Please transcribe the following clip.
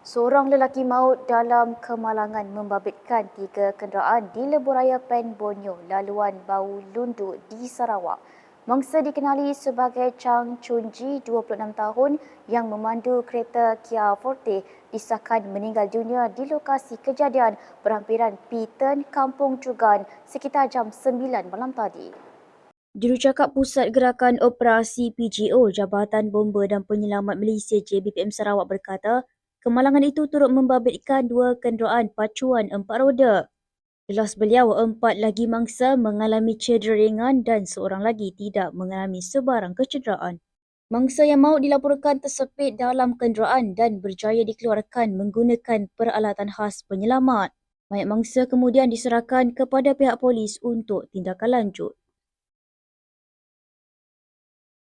Seorang lelaki maut dalam kemalangan membabitkan tiga kenderaan di lebuh Pen Borneo laluan Bau Lundu di Sarawak. Mangsa dikenali sebagai Chang Chun Ji, 26 tahun yang memandu kereta Kia Forte disahkan meninggal dunia di lokasi kejadian berhampiran Piton, Kampung Cugan sekitar jam 9 malam tadi. Jurucakap Pusat Gerakan Operasi PGO Jabatan Bomba dan Penyelamat Malaysia JBPM Sarawak berkata, Kemalangan itu turut membabitkan dua kenderaan pacuan empat roda. Jelas beliau, empat lagi mangsa mengalami cedera ringan dan seorang lagi tidak mengalami sebarang kecederaan. Mangsa yang maut dilaporkan tersepit dalam kenderaan dan berjaya dikeluarkan menggunakan peralatan khas penyelamat. Mayat mangsa kemudian diserahkan kepada pihak polis untuk tindakan lanjut.